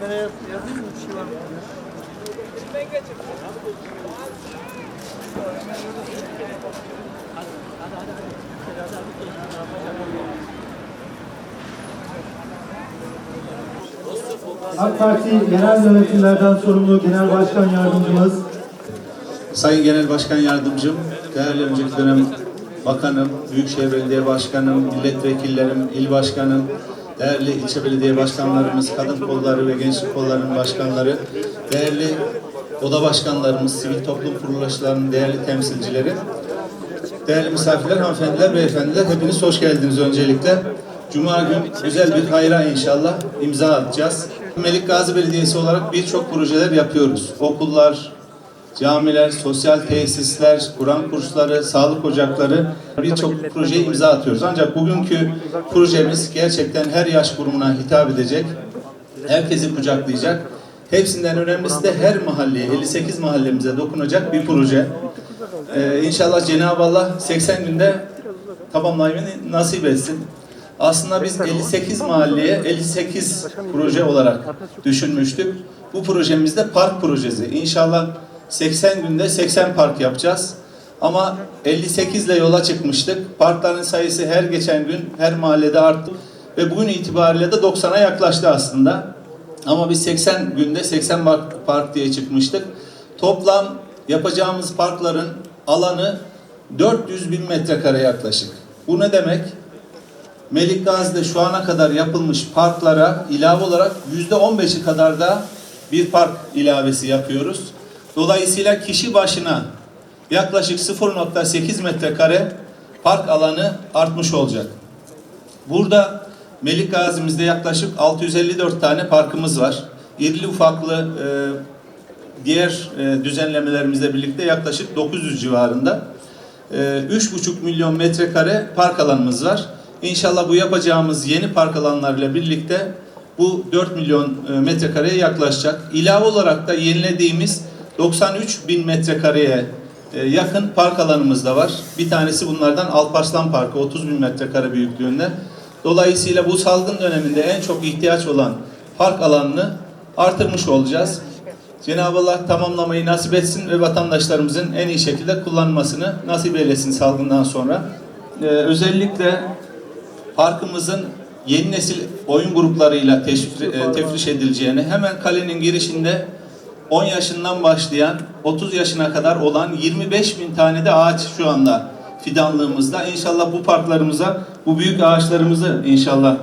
Nereye yazayım mı? Bir şey var mı? AK Parti Genel Yönetimlerden sorumlu Genel Başkan Yardımcımız Sayın Genel Başkan Yardımcım, değerli önceki dönem bakanım, Büyükşehir Belediye Başkanım, milletvekillerim, il başkanım, değerli ilçe belediye başkanlarımız, kadın kolları ve gençlik kollarının başkanları, değerli oda başkanlarımız, sivil toplum kuruluşlarının değerli temsilcileri, değerli misafirler, hanımefendiler, beyefendiler, hepiniz hoş geldiniz öncelikle. Cuma gün güzel bir hayra inşallah imza atacağız. Melik Gazi Belediyesi olarak birçok projeler yapıyoruz. Okullar, camiler, sosyal tesisler, Kur'an kursları, sağlık ocakları birçok projeye imza atıyoruz. Ancak bugünkü projemiz gerçekten her yaş grubuna hitap edecek, herkesi kucaklayacak. Hepsinden önemlisi de her mahalleye, 58 mahallemize dokunacak bir proje. Ee, inşallah Cenab-ı Allah 80 günde tamamlamayı nasip etsin. Aslında biz 58 mahalleye 58 proje olarak düşünmüştük. Bu projemizde park projesi. İnşallah 80 günde 80 park yapacağız. Ama 58 ile yola çıkmıştık. Parkların sayısı her geçen gün her mahallede arttı. Ve bugün itibariyle de 90'a yaklaştı aslında. Ama biz 80 günde 80 park, diye çıkmıştık. Toplam yapacağımız parkların alanı 400 bin metrekare yaklaşık. Bu ne demek? Melik Gazi'de şu ana kadar yapılmış parklara ilave olarak yüzde 15'i kadar da bir park ilavesi yapıyoruz. Dolayısıyla kişi başına yaklaşık 0.8 metrekare park alanı artmış olacak. Burada Melik Gazi'mizde yaklaşık 654 tane parkımız var. İrili ufaklı e, diğer e, düzenlemelerimizle birlikte yaklaşık 900 civarında. E, 3,5 milyon metrekare park alanımız var. İnşallah bu yapacağımız yeni park alanlarıyla birlikte bu 4 milyon e, metrekareye yaklaşacak. İlave olarak da yenilediğimiz 93 bin metrekareye e, yakın park alanımız da var. Bir tanesi bunlardan Alparslan Parkı 30 bin metrekare büyüklüğünde. Dolayısıyla bu salgın döneminde en çok ihtiyaç olan park alanını artırmış olacağız. Cenab-ı Allah tamamlamayı nasip etsin ve vatandaşlarımızın en iyi şekilde kullanmasını nasip eylesin salgından sonra. Ee, özellikle parkımızın yeni nesil oyun gruplarıyla teşvir, e, tefriş edileceğini hemen kalenin girişinde 10 yaşından başlayan 30 yaşına kadar olan 25 bin tane de ağaç şu anda fidanlığımızda. İnşallah bu parklarımıza bu büyük ağaçlarımızı inşallah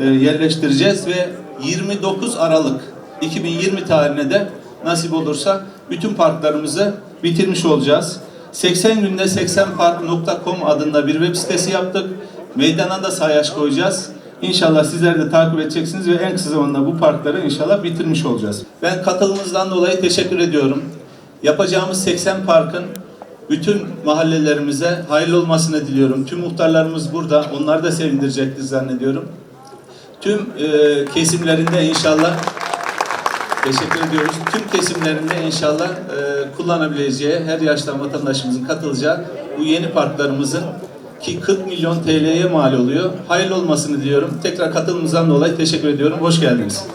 e, yerleştireceğiz ve 29 Aralık 2020 tarihine de nasip olursa bütün parklarımızı bitirmiş olacağız. 80 günde 80park.com adında bir web sitesi yaptık. Meydana da sayaç koyacağız. İnşallah sizler de takip edeceksiniz ve en kısa zamanda bu parkları inşallah bitirmiş olacağız. Ben katılımınızdan dolayı teşekkür ediyorum. Yapacağımız 80 parkın bütün mahallelerimize hayırlı olmasını diliyorum. Tüm muhtarlarımız burada. Onları da sevindirecektir zannediyorum. Tüm e, kesimlerinde inşallah teşekkür ediyoruz. Tüm kesimlerinde inşallah e, kullanabileceği, her yaştan vatandaşımızın katılacağı bu yeni parklarımızın ki 40 milyon TL'ye mal oluyor. Hayırlı olmasını diliyorum. Tekrar katılımınızdan dolayı teşekkür ediyorum. Hoş geldiniz.